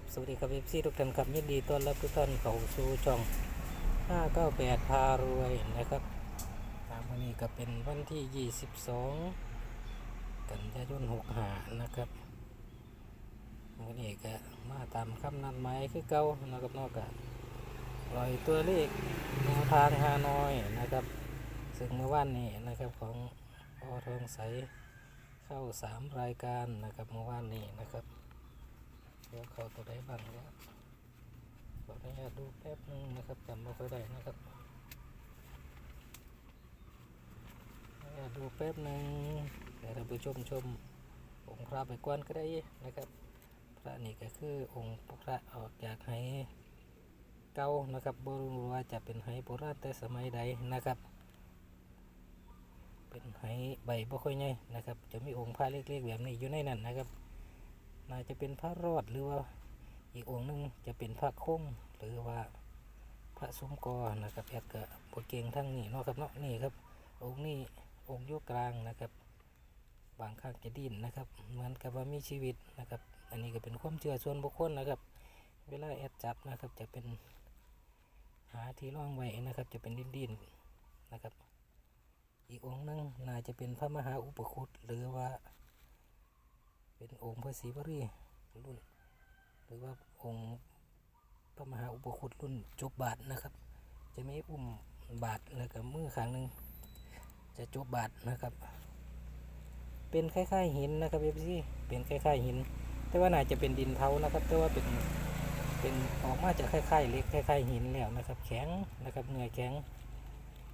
บสวัสดีครับเอฟซีทุกท่านครับยินดีต้อนรับทุกท่านเข้าสู่ช่อง 598 พารวยนะครับตามวันนี้ก็เป็นวันที่ 22 กันยายน65นะครับวันนี้ก็มาตามคำนัดหมายคือเก่านะครับนอกจากปล่อยตัวเลขแนวทางฮานอยนะครับ ซึ่งเมื่อวานนี้นะครับของอทองใสเข้า 3 รายการนะครับเมื่อวานนี้นะครับ ดี๋ยวเขาตัวได้บ้างแล้วขออนุญาตดูแป๊บนึงนะครับจำไม่ค่อยได้นะครับขออนุญาตดูแป๊บนึงเดี๋ยวเราไปชมชมองค์พระไปกวนก็ได้นะครับ พระนี่ก็คือองค์พระออกจากไหเก่านะครับบรู้ว่าจะเป็นไหโบราณแต่สมัยใดนะครับ เป็นไหใบบ่ค่อยใหญ่นะครับ จะมีองค์พระเล็กๆแบบนี้อยู่ในนั้นนะครับ น่าจะเป็นพระรอดหรือว่าอีกองค์หนึงจะเป็นพระคงหรือว่าพระสมกอนะครับแอดกับบทเก่งทั้งนี้เนาะครับเนาะนี่ครับ องค์นี้องค์โยกกลางนะครับ บางข้างจะดิ้นนะครับเหมือนกับว่ามีชีวิตนะครับ อันนี้ก็เป็นความเชื่อส่วนบุคคลนะครับ เวลาแอดจับนะครับจะเป็นหาที่ร่องไว้นะครับ จะเป็นดิ้นดิ้นนะครับ อีกองค์หนึงน่าจะเป็นพระมหาอุปคุตหรือว่า เป็นองค์พระศรีวรีรุ่น หรือว่าองค์พระมหาอุปคุตรุ่นจบบาทนะครับ จะไม่อุ้มบาทแล้วก็มือข้างหนึ่งจะจบบาทนะครับ เป็นคล้ายๆหินนะครับเอฟซีเป็นคล้ายๆหิน แต่ว่าน่าจะเป็นดินเทานะครับ แต่ว่าเป็นเป็นออกมาจากคล้ายๆเล็กคล้ายๆหินแล้วนะครับ แข็งนะครับเนื้อแข็ง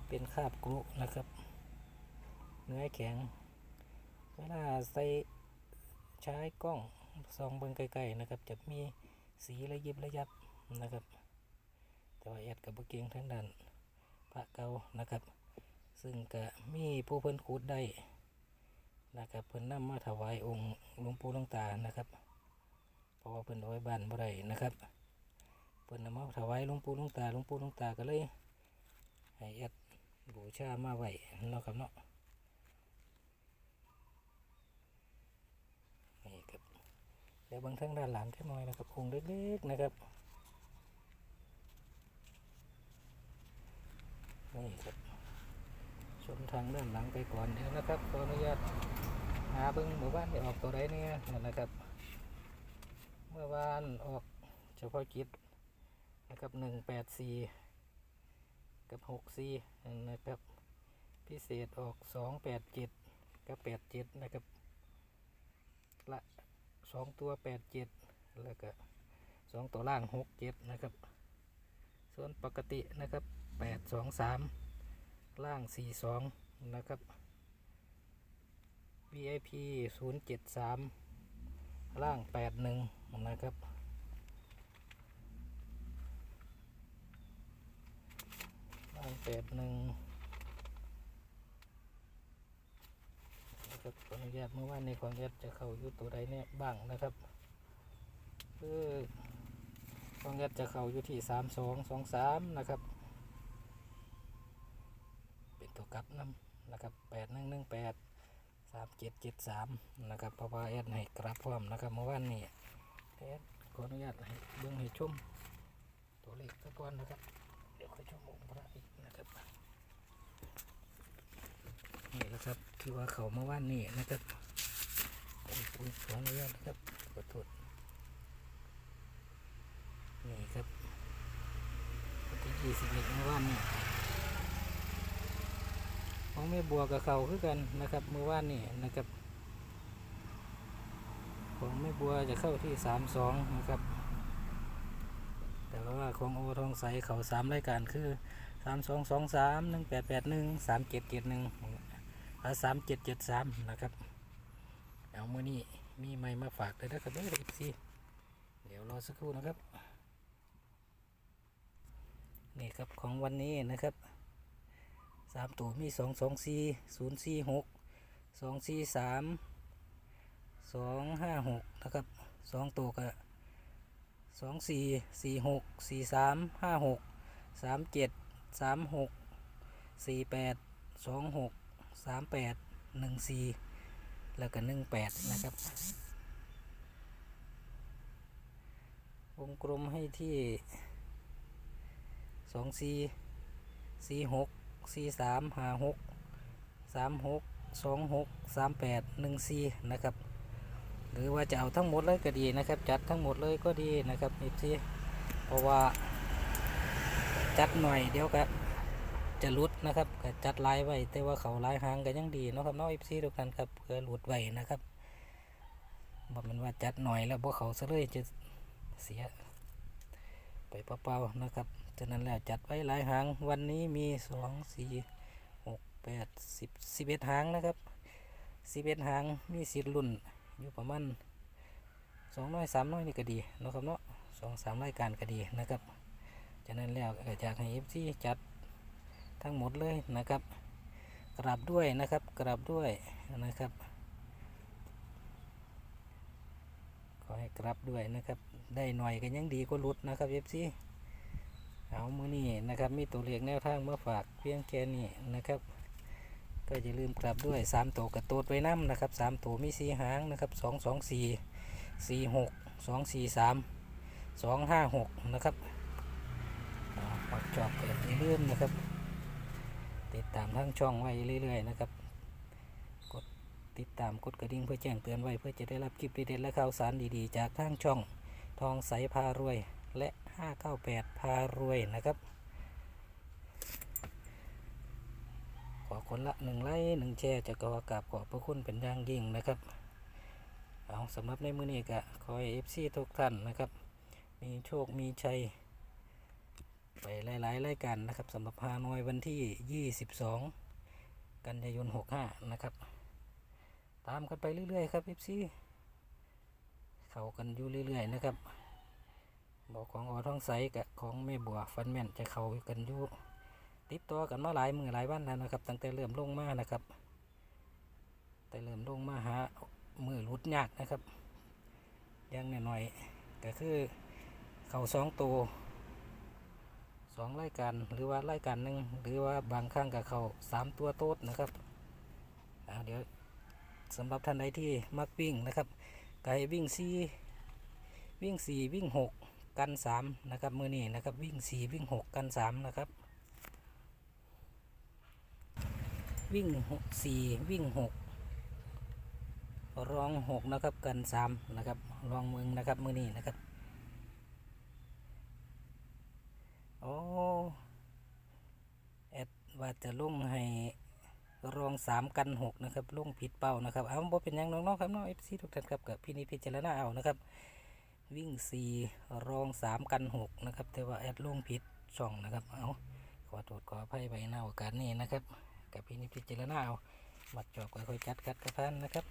เป็นคาบกรุนะครับ เนื้อแข็งเวลาใส่ ใช้กล้องส่องเบิ่งไกลๆนะครับ จะมีสีระยิบระยับนะครับ แต่ว่าแอดกับเกียงทั้งด้านพระเก่านะครับ ซึ่งก็มีผู้เพิ่นคูดได้นะครับเพิ่นนำมาถวายองค์หลวงปู่หลวงตานะครับ เพราะว่าเพิ่นเอาไว้บ้านบ่ได้นะครับเพิ่นนำมาถวายหลวงปู่หลวงตาหลวงปู่หลวงตาก็เลยให้แอดบูชามาไว้เนาะครับเนาะ นี่ครับเดี๋ยวบางทั้งด้านหลังแค่น้อยนะครับองค์เล็กๆนะครับนี่ครับชมทางด้านหลังไปก่อนเดี๋ยวนะครับขออนุญาตหาเบิ้งหมู่บ้านได้ออกตัวใดเนี่ยนั่นนะครับ เมื่อวานออกเฉพาะกิจนะครับหนึ่งแปดสี่กับหกสี่นะครับพิเศษออกสองแปดเจ็ดกับแปดเจ็ดนะครับละ สองตัวแปดเจ็ดแล้วก็สองตัวล่างหกเจ็ดนะครับ ส่วนปกตินะครับแปดสองสามล่างสี่สองนะครับ VIP ศูนย์เจ็ดสามล่างแปดหนึ่งนะครับล่างแปดหนึ่ง นะครับขออนุญาตเมื่อวานในของแอดจะเข้าอยู่ตัวใดเนี่ยบ้างนะครับคือของแอดจะเข้าอยู่ที่สามสองสองสามนะครับ เป็นตัวกลับน้ำนะครับแปดหนึ่งหนึ่งแปดสามเจ็ดเจ็ดสามนะครับเพราะว่าแอดให้กลับพร้อมนะครับเมื่อวานนี้แอดขออนุญาตให้เบื้องให้ชมตัวเลขตะกอนนะครับ เดี๋ยวค่อยชมองค์พระอีกนะครับ นะครับ ที่ว่าเขามาว่านนี่นะครับโอ้ยโอ้ยขออนุญาตนะครับขอโทษนี่ครับวันที่ยี่สิบเอ็ดเมื่อวานนี่ของแม่บัวกับเขาคือกันนะครับเมื่อวานนี่นะครับ ของแม่บัวจะเข้าที่สามสองนะครับ แต่ว่าของโอทองใสเขาสามรายการคือสามสองสองสามหนึ่งแปดแปดหนึ่งสามเจ็ดเจ็ดหนึ่ง สามเจ็ดเจ็ดสามนะครับเอาเมื่อนี้มีไม้มาฝากเลยนะครับเด้ออีซีเดี๋ยวรอสักครู่นะครับ นี่ครับของวันนี้นะครับสามตัวมีสองสองสี่ศูนย์สี่หกสองสี่สามสองห้าหกนะครับสองตัวก็สองสี่สี่หกสี่สามห้าหกสามเจ็ดสามหกสี่แปดสองหก สามแปดหนึ่งสี่แล้วก็หนึ่งแปดนะครับ วงกลมให้ที่สองสี่สี่หกสี่สามห้าหกสามหกสองหกสามแปดหนึ่งสี่นะครับหรือว่าจะเอาทั้งหมดเลยก็ดีนะครับ จัดทั้งหมดเลยก็ดีนะครับอีกทีเพราะว่าจัดหน่อยเดี๋ยวก็ จะหลุดนะครับก็จัดลายไว้แต่ว่าเขาลายหางก็ยังดีเนาะครับน้องอีซีทุกท่านครับเพื่อหลุดไว้นะครับบอกมันว่าจัดหน่อยแล้วพวกเขาซะเลยจะเสีย ไปเปล่าๆนะครับฉะนั้นแล้วจัดไว้หลายหางวันนี้มีสองสี่หกแปดสิบสิบเอ็ดหางนะครับสิบเอ็ดหางมีสิทธิ์รุ่นอยู่ประมาณสองน้อยสามน้อยนี่ก็ดีเนาะครับเนาะสองสามรายการก็ดีนะครับฉะนั้นแล้วก็อยากให้เอฟซีจัด ทั้งหมดเลยนะครับ กราบด้วยนะครับกราบด้วยนะครับขอให้กราบด้วยนะครับ ได้หน่อยก็ยังดีก็รุดนะครับเอฟซีเอามือนี้นะครับ มีตัวเลขแนวทางมาฝากเพียงแค่นี้นะครับ ก็อย่าลืมกลับด้วยสามตัวกระโตดไว้น้ำนะครับสามตัวมีสีหางนะครับสองสองสี่สี่หกสองสี่สามสองห้าหกนะครับเอาปักจอบก็อย่าลืมนะครับ ติดตามทั้งช่องไว้เรื่อย ๆ นะครับ กดติดตามกดกระดิ่งเพื่อแจ้งเตือนไว้เพื่อจะได้รับคลิปเด็ดๆและข่าวสารดีๆ จากทางช่องทองใสพารวยและ 598 พารวยนะครับ ขอคนละหนึ่งไลค์หนึ่งแชร์จะกอกับขอบพระคุณเป็นอย่างยิ่งนะครับ เอาสำหรับในมือนี้ก็ขอให้เอฟซีทุกท่านนะครับ มีโชคมีชัย ไปหลายๆรายการนะครับสำหรับฮานอยวันที่ 22 กันยายน 65 นะครับ ตามกันไปเรื่อยๆครับเอฟซีเข้ากันอยู่เรื่อยๆนะครับ บอกของออท้องใสกับของแม่บัวฟันแม่นจะเข้ากันอยู่ติดต่อกันมาหลายมือหลายวันแล้วนะครับ ตั้งแต่เริ่มลงมานะครับแต่เริ่มลงมาหามือรุดยากนะครับยังหน่อยๆก็คือเข่าสองตัว สองรายการหรือว่ารายการหนึ่งหรือว่าบางครั้งกับเขาสามตัวโต๊ดนะครับเดี๋ยวสำหรับท่านใดที่มักวิ่งนะครับก็ให้วิ่งสี่วิ่งสี่วิ่งหกกันสามนะครับมือนี้นะครับวิ่งสี่วิ่งหกกันสามนะครับ วิ่งหกสี่วิ่งหกรองหกนะครับกันสามนะครับรองเมืองนะครับมือนี้นะครับ โอ้แอดว่าจะลงให้รองสามกันหกนะครับลงผิดเป้านะครับเอาบ่เป็นยังน้องๆครับน้องเอฟซีทุกท่านครับกับพี่นิพิจารณาเอานะครับ วิ่งสี่รองสามกันหกนะครับ แต่ว่าแอดลงผิดช่องนะครับเอาขอโทษขออภัยไปในโอกาสนี้นะครับ กับพี่นิพิจารณาเอามัดจอบก็ค่อยจัดกัดกระพันนะครับ